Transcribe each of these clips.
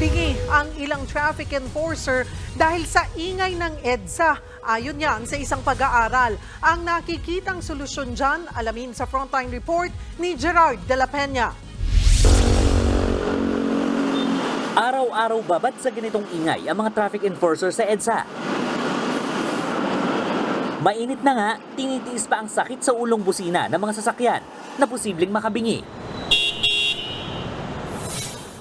Nabingi ang ilang traffic enforcer dahil sa ingay ng EDSA. Ayon yan sa isang pag-aaral. Ang nakikitang solusyon dyan, alamin sa frontline report ni Gerard de la Peña. Araw-araw babat sa ganitong ingay ang mga traffic enforcer sa EDSA. Mainit na nga, tinitiis pa ang sakit sa ulong busina ng mga sasakyan na posibleng makabingi.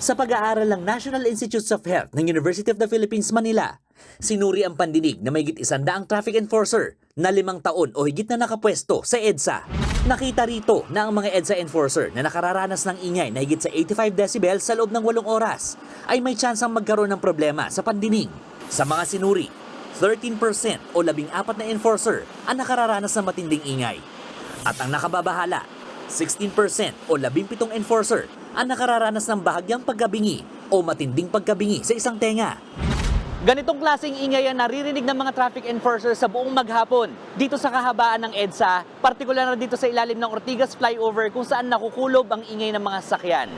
Sa pag-aaral ng National Institutes of Health ng University of the Philippines, Manila, sinuri ang pandinig na may higit isandaang traffic enforcer na limang taon o higit na nakapwesto sa EDSA. Nakita rito na ang mga EDSA enforcer na nakararanas ng ingay na higit sa 85 decibels sa loob ng 8 oras ay may tsansang magkaroon ng problema sa pandinig. Sa mga sinuri, 13% o 14 na enforcer ang nakararanas ng matinding ingay. At ang nakababahala, 16% o 17 enforcer ang nakararanas ng bahagyang pagkabingi o matinding pagkabingi sa isang tenga. Ganitong klaseng ingay ang naririnig ng mga traffic enforcers sa buong maghapon dito sa kahabaan ng EDSA, partikular na dito sa ilalim ng Ortigas Flyover kung saan nakukulob ang ingay ng mga sakyan.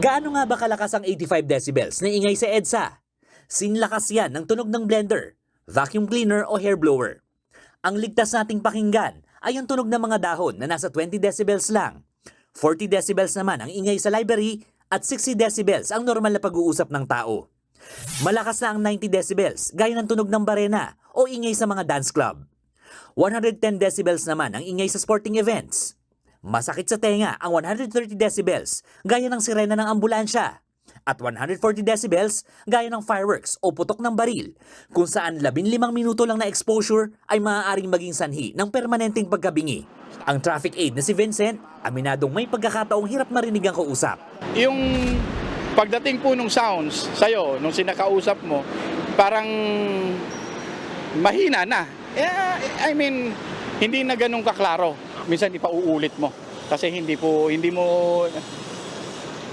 Gaano nga ba kalakas ang 85 decibels na ingay sa EDSA? Sinlakas yan ng tunog ng blender, vacuum cleaner o hair blower. Ang ligtas nating pakinggan ay ang tunog ng mga dahon na nasa 20 decibels lang. 40 decibels naman ang ingay sa library at 60 decibels ang normal na pag-uusap ng tao. Malakas na ang 90 decibels gaya ng tunog ng barena o ingay sa mga dance club. 110 decibels naman ang ingay sa sporting events. Masakit sa tenga ang 130 decibels gaya ng sirena ng ambulansya at 140 decibels gaya ng fireworks o putok ng baril kung saan 15 minuto lang na exposure ay maaaring maging sanhi ng permanenteng pagkabingi. Ang traffic aid na si Vincent, aminadong may pagkakataong hirap marinig ang kausap. yung pagdating po nung sounds sa'yo, nung sinakausap mo, parang mahina na. Eh, I mean, hindi na ganun kaklaro. Minsan ipauulit mo. Kasi hindi po, hindi mo,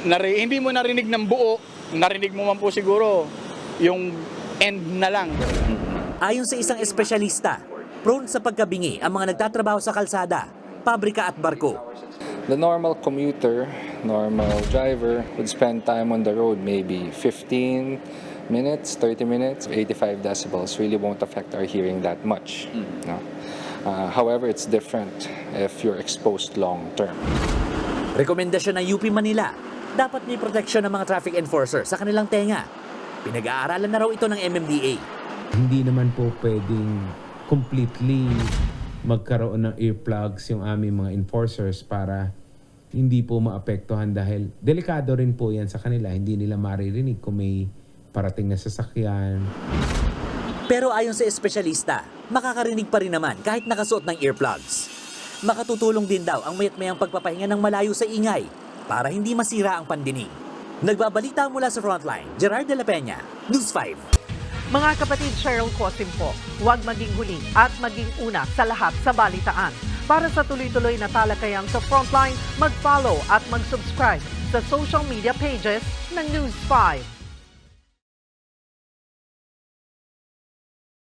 nari, hindi mo narinig ng buo. Narinig mo man po siguro yung end na lang. Ayon sa isang espesyalista, prone sa pagkabingi ang mga nagtatrabaho sa kalsada, pabrika at barko. The normal commuter, normal driver would spend time on the road maybe 15 minutes, 30 minutes, 85 decibels really won't affect our hearing that much. No? Uh, however, it's different if you're exposed long term. Rekomendasyon ng UP Manila, dapat may proteksyon ng mga traffic enforcer sa kanilang tenga. Pinag-aaralan na raw ito ng MMDA. hindi naman po pwedeng completely magkaroon ng earplugs yung aming mga enforcers para hindi po maapektuhan dahil delikado rin po yan sa kanila. Hindi nila maririnig kung may parating na sasakyan. Pero ayon sa espesyalista, makakarinig pa rin naman kahit nakasuot ng earplugs. Makatutulong din daw ang mayat mayang pagpapahinga ng malayo sa ingay para hindi masira ang pandinig. Nagbabalita mula sa Frontline, Gerard de la Peña, News 5. Mga kapatid Cheryl Cosim po, huwag maging huli at maging una sa lahat sa balitaan. Para sa tuloy-tuloy na talakayan sa Frontline, mag-follow at mag-subscribe sa social media pages ng News 5.